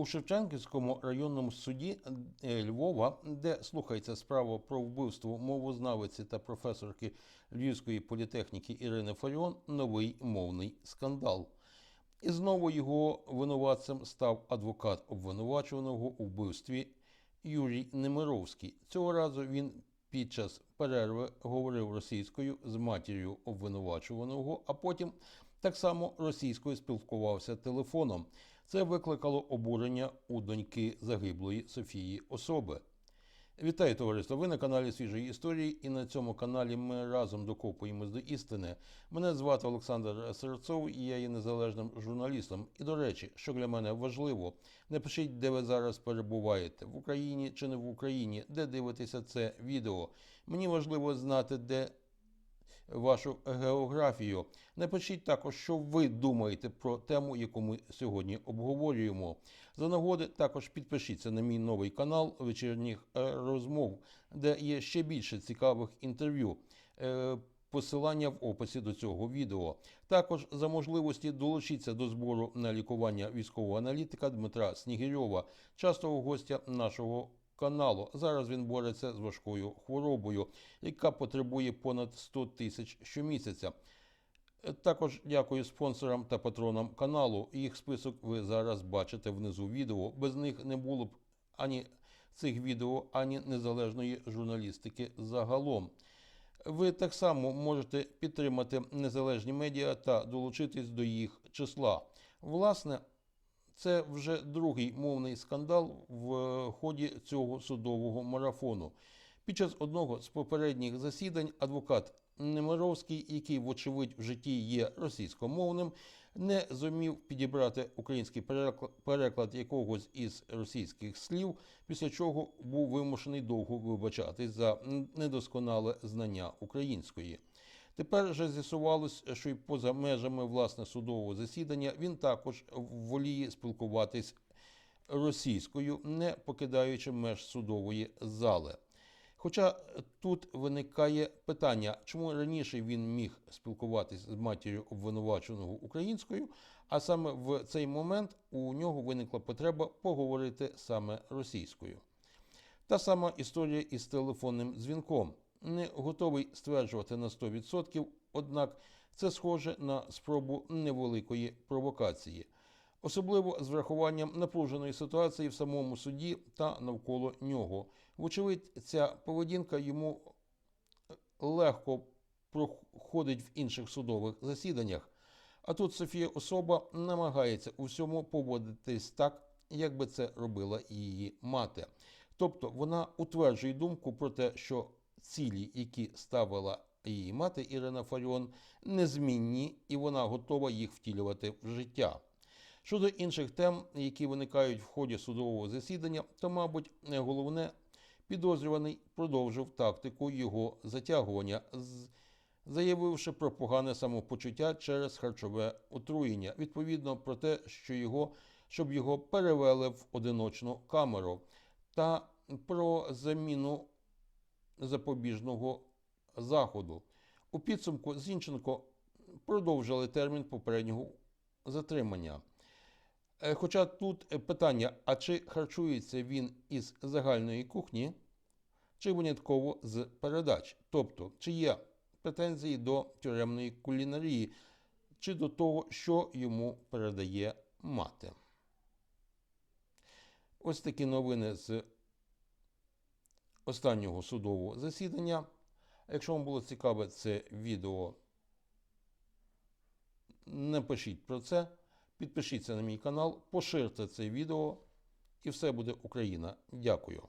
У Шевченківському районному суді е, Львова, де слухається справа про вбивство мовознавиці та професорки Львівської політехніки Ірини Фаріон, новий мовний скандал. І знову його винуватцем став адвокат обвинувачуваного у вбивстві Юрій Немировський. Цього разу він під час перерви говорив російською з матір'ю обвинувачуваного, а потім так само російською спілкувався телефоном. Це викликало обурення у доньки загиблої Софії особи. Вітаю, товариство! Ви на каналі Свіжої історії, і на цьому каналі ми разом докопуємось до істини. Мене звати Олександр Серцов, і я є незалежним журналістом. І до речі, що для мене важливо, напишіть, де ви зараз перебуваєте, в Україні чи не в Україні, де дивитеся це відео. Мені важливо знати, де вашу географію. Напишіть також, що ви думаєте про тему, яку ми сьогодні обговорюємо. За нагоди також підпишіться на мій новий канал вечірніх е, розмов, де є ще більше цікавих інтерв'ю. Е, Посилання в описі до цього відео. Також за можливості долучіться до збору на лікування військового аналітика Дмитра Снігирьова, частого гостя нашого каналу. Зараз він бореться з важкою хворобою, яка потребує понад 100 тисяч щомісяця. Е, Також дякую спонсорам та патронам каналу. Їх список ви зараз бачите внизу відео. Без них не було б ані цих відео, ані незалежної журналістики загалом. Ви так само можете підтримати незалежні медіа та долучитись до їх числа. Власне, це вже другий мовний скандал в ході цього судового марафону. Під час одного з попередніх засідань адвокат Немировський, який, вочевидь, в житті є російськомовним, не зумів підібрати український переклад, переклад якогось із російських слів, після чого був вимушений довго вибачатись за недосконале знання української. Тепер же з'ясувалось, що й поза межами власне судового засідання він також воліє спілкуватись російською, не покидаючи меж судової зали. Хоча тут виникає питання, чому раніше він міг спілкуватись з матір'ю обвинуваченого українською, а саме в цей момент у нього виникла потреба поговорити саме російською. Та сама історія із телефонним дзвінком. Не готовий стверджувати на 100%, однак це схоже на спробу невеликої провокації, особливо з врахуванням напруженої ситуації в самому суді та навколо нього. Вочевидь, ця поведінка йому легко проходить в інших судових засіданнях. А тут Софія особа намагається у всьому поводитись так, як би це робила її мати. Тобто вона утверджує думку про те, що цілі, які ставила її мати Ірина Фаріон, незмінні, і вона готова їх втілювати в життя. Щодо інших тем, які виникають в ході судового засідання, то, мабуть, головне підозрюваний продовжив тактику його затягування, заявивши про погане самопочуття через харчове отруєння, відповідно про те, що його, щоб його перевели в одиночну камеру, та про заміну запобіжного заходу. У підсумку Зінченко продовжили термін попереднього затримання. Е, Хоча тут е, питання: а чи харчується він із загальної кухні, чи винятково з передач? Тобто, чи є претензії до тюремної кулінарії, чи до того, що йому передає мати? Ось такі новини з останнього судового засідання. Якщо вам було цікаве це відео, напишіть про це, підпишіться на мій канал, поширте це відео, і все буде Україна. Дякую.